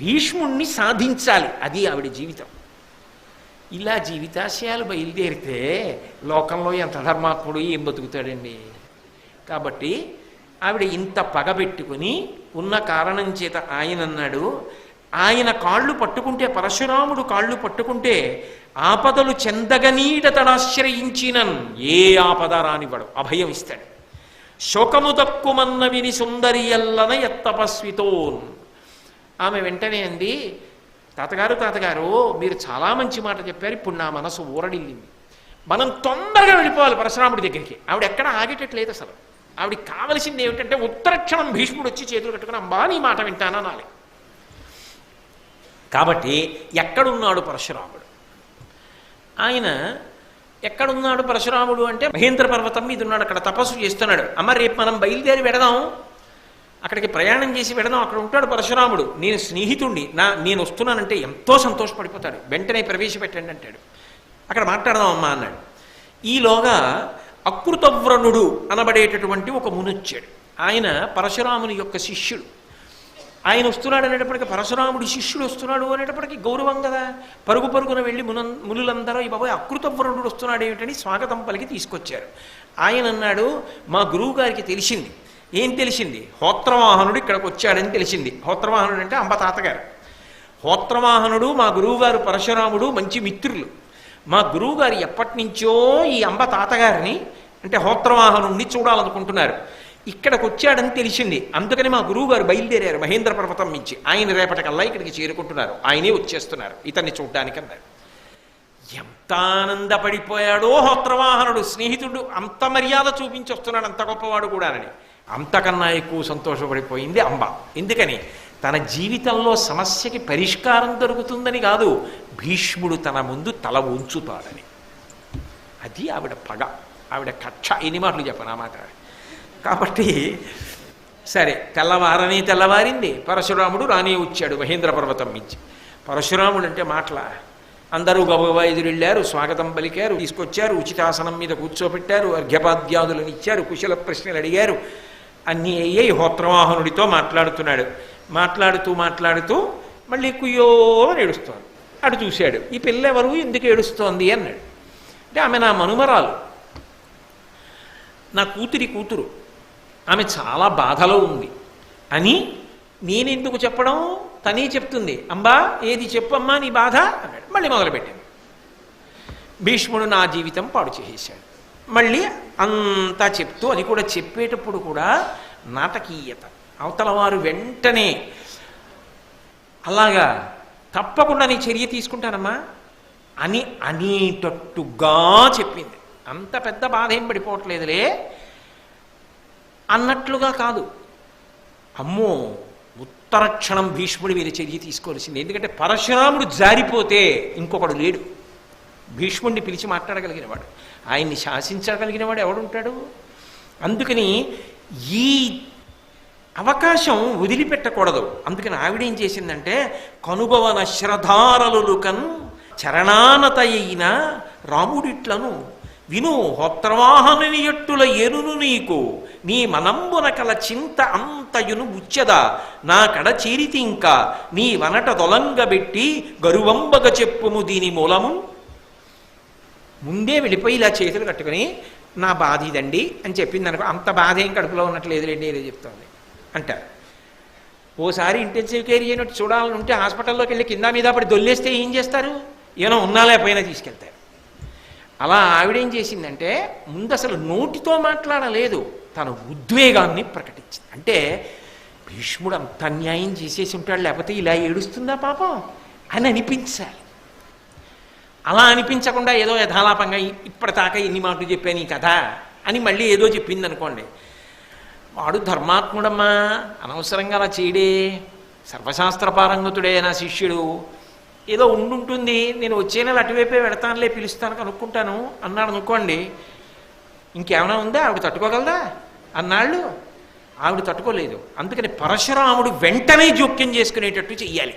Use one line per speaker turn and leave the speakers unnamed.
భీష్ముణ్ణి సాధించాలి. అది ఆవిడ జీవితం. ఇలా జీవితాశయాలు బయలుదేరితే లోకంలో ఎంత ధర్మాత్ముడు ఏం బతుకుతాడండి? కాబట్టి ఆవిడ ఇంత పగబెట్టుకుని ఉన్న కారణం చేత ఆయన అన్నాడు ఆయన కాళ్ళు పట్టుకుంటే పరశురాముడు కాళ్ళు పట్టుకుంటే ఆపదలు చెందగనీట తడాశ్రయించినన్ ఏ ఆపద రానివ్వడు. అభయం ఇస్తాడు. శోకము దక్కుమన్న విని సుందరి ఎల్లన ఎత్తపస్వితోన్ ఆమె వెంటనే అంది తాతగారు తాతగారు మీరు చాలా మంచి మాట చెప్పారు. ఇప్పుడు నా మనసు ఊరడిల్లింది. మనం తొందరగా వెళ్ళిపోవాలి పరశురాముడి దగ్గరికి. ఆవిడ ఎక్కడ ఆగేటట్లేదు అసలు. ఆవిడకి కావలసింది ఏమిటంటే ఉత్తరక్షణం భీష్ముడు వచ్చి చేతులు కట్టుకుని అమ్మా నీ మాట వింటాననాలి కాబట్టి ఎక్కడున్నాడు పరశురాముడు? ఆయన ఎక్కడున్నాడు పరశురాముడు అంటే మహేంద్ర పర్వతం మీద ఉన్నాడు అక్కడ తపస్సు చేస్తున్నాడు. అమ్మ రేపు మనం బయలుదేరి పెడదాం అక్కడికి ప్రయాణం చేసి వెళ్ళడం అక్కడ ఉంటాడు పరశురాముడు. నేను స్నేహితుణ్ణి నా నేను వస్తున్నానంటే ఎంతో సంతోషపడిపోతాడు. వెంటనే ప్రవేశపెట్టండి అంటాడు. అక్కడ మాట్లాడదాం అమ్మా అన్నాడు. ఈలోగా అకృతవ్రణుడు అనబడేటటువంటి ఒక మునొచ్చాడు. ఆయన పరశురాముని యొక్క శిష్యుడు. ఆయన వస్తున్నాడు అనేటప్పటికీ పరశురాముడి శిష్యుడు వస్తున్నాడు అనేటప్పటికీ గౌరవం కదా. పరుగు పరుగున వెళ్ళి మున మునులందరూ ఈ బాబాయ్ అకృతవ్రణుడు వస్తున్నాడు ఏమిటని స్వాగతం పలికి తీసుకొచ్చారు. ఆయన అన్నాడు మా గురువు గారికి తెలిసింది. ఏం తెలిసింది? హోత్రవాహనుడు ఇక్కడికి వచ్చాడని తెలిసింది. హోత్రవాహనుడు అంటే అంబ తాతగారు. హోత్రవాహనుడు మా గురువుగారు పరశురాముడు మంచి మిత్రులు. మా గురువుగారు ఎప్పటి నుంచో ఈ అంబ తాతగారిని అంటే హోత్రవాహనుడిని చూడాలనుకుంటున్నారు. ఇక్కడికి వచ్చాడని తెలిసింది. అందుకని మా గురువుగారు బయలుదేరారు మహేంద్ర పర్వతం నుంచి. ఆయన రేపటికల్లా ఇక్కడికి చేరుకుంటున్నారు. ఆయనే వచ్చేస్తున్నారు. ఇతన్ని చూడ్డానికి అన్నారు ఎంత ఆనందపడిపోయాడో హోత్రవాహనుడు స్నేహితుడు. అంత మర్యాద చూపించి వస్తున్నాడు అంత గొప్పవాడు కూడానని. అంతకన్నా ఎక్కువ సంతోషపడిపోయింది అంబ. ఎందుకని? తన జీవితంలో సమస్యకి పరిష్కారం దొరుకుతుందని కాదు భీష్ముడు తన ముందు తల ఉంచుతాడని. అది ఆవిడ పగ ఆవిడ కక్ష ఎన్ని మాటలు చెప్పను ఆ మాట? కాబట్టి సరే తెల్లవారని తెల్లవారింది. పరశురాముడు రాని వచ్చాడు మహేంద్ర పర్వతం మించి. పరశురాముడు అంటే మాటల అందరూ గబగబా ఎదురెళ్ళారు స్వాగతం పలికారు తీసుకొచ్చారు ఉచితాసనం మీద కూర్చోబెట్టారు అర్ఘ్యపాద్యాదులను ఇచ్చారు కుశల ప్రశ్నలు అడిగారు. అన్నీ అయ్యే హోత్రవాహనుడితో మాట్లాడుతున్నాడు. మాట్లాడుతూ మాట్లాడుతూ మళ్ళీ కుయ్యో అని ఏడుస్తోంది. అటు చూశాడు. ఈ పిల్ల ఎవరు ఎందుకు ఏడుస్తోంది అన్నాడు. అంటే ఆమె నా మనుమరాలు. నా కూతురి కూతురు. ఆమె చాలా బాధలో ఉంది. అని నేనెందుకు చెప్పడం? తనే చెప్తుంది. అంబా ఏది చెప్పమ్మా నీ బాధ? అన్నాడు. మళ్ళీ మొదలుపెట్టాను భీష్ముడు నా జీవితం పాడు చేసేసాడు మళ్ళీ అంతా చెప్తూ అది కూడా చెప్పేటప్పుడు కూడా నాటకీయత. అవతల వారు వెంటనే అలాగా తప్పకుండా నీ చర్య తీసుకుంటానమ్మా అని అనేటట్టుగా చెప్పింది. అంత పెద్ద బాధ ఏం పడిపోవట్లేదులే అన్నట్లుగా కాదు. అమ్మో ఉత్తరక్షణం భీష్ముడి మీద చర్య తీసుకోవాల్సింది. ఎందుకంటే పరశురాముడు జారిపోతే ఇంకొకడు లేడు. భీష్ముడిని పిలిచి మాట్లాడగలిగిన వాడు. ఆయన్ని శాసించగలిగిన వాడు ఎవడుంటాడు? అందుకని ఈ అవకాశం వదిలిపెట్టకూడదు. అందుకని ఆవిడేం చేసిందంటే కనుభవన శ్రధారలు కన్ చరణానత అయిన రాముడిట్లను విను హోత్రవాహనుని ఎట్టుల ఎరును నీకు నీ మనంబున కల చింత అంతయును ముచ్చద నా కడ చేరితి ఇంకా నీ వనట దొలంగబెట్టి గరువంబగ చెప్పుము దీని మూలము ముందే వెళ్ళిపోయి ఇలా చేతులు కట్టుకుని నా బాధ ఇదండి అని చెప్పింది అనుకో అంత బాధ ఏం కడుపులో ఉన్నట్లేదు లేండి ఏదో చెప్తోంది. అంటారు. ఓసారి ఇంటెన్సివ్ కేర్ చేయనట్టు చూడాలని ఉంటే హాస్పిటల్లోకి వెళ్ళి కింద మీద పడి దొల్లేస్తే ఏం చేస్తారు? ఏమో ఉన్నా లేకపోయినా తీసుకెళ్తారు. అలా ఆవిడేం చేసిందంటే ముందు అసలు నోటితో మాట్లాడలేదు. తన ఉద్వేగాన్ని ప్రకటించింది. అంటే భీష్ముడు అంత అన్యాయం చేసేసి ఉంటాడు లేకపోతే ఇలా ఏడుస్తుందా పాపం? అని అనిపించాలి. అలా అనిపించకుండా ఏదో యథాలాపంగా ఇప్పటిదాకా ఎన్ని మాటలు చెప్పాను ఈ కథ అని మళ్ళీ ఏదో చెప్పింది అనుకోండి వాడు ధర్మాత్ముడమ్మా అనవసరంగా అలా చేయడే సర్వశాస్త్ర పారంగతుడే నా శిష్యుడు ఏదో ఉండుంటుంది నేను వచ్చే నెల అటువైపే వెళతానులే పిలుస్తాను కనుక్కుంటాను అన్నాడు అనుకోండి. ఇంకేమైనా ఉందా? ఆవిడ తట్టుకోగలదా? అన్నాళ్ళు. ఆవిడ తట్టుకోలేదు. అందుకని పరశురాముడు వెంటనే జోక్యం చేసుకునేటట్టు చెయ్యాలి.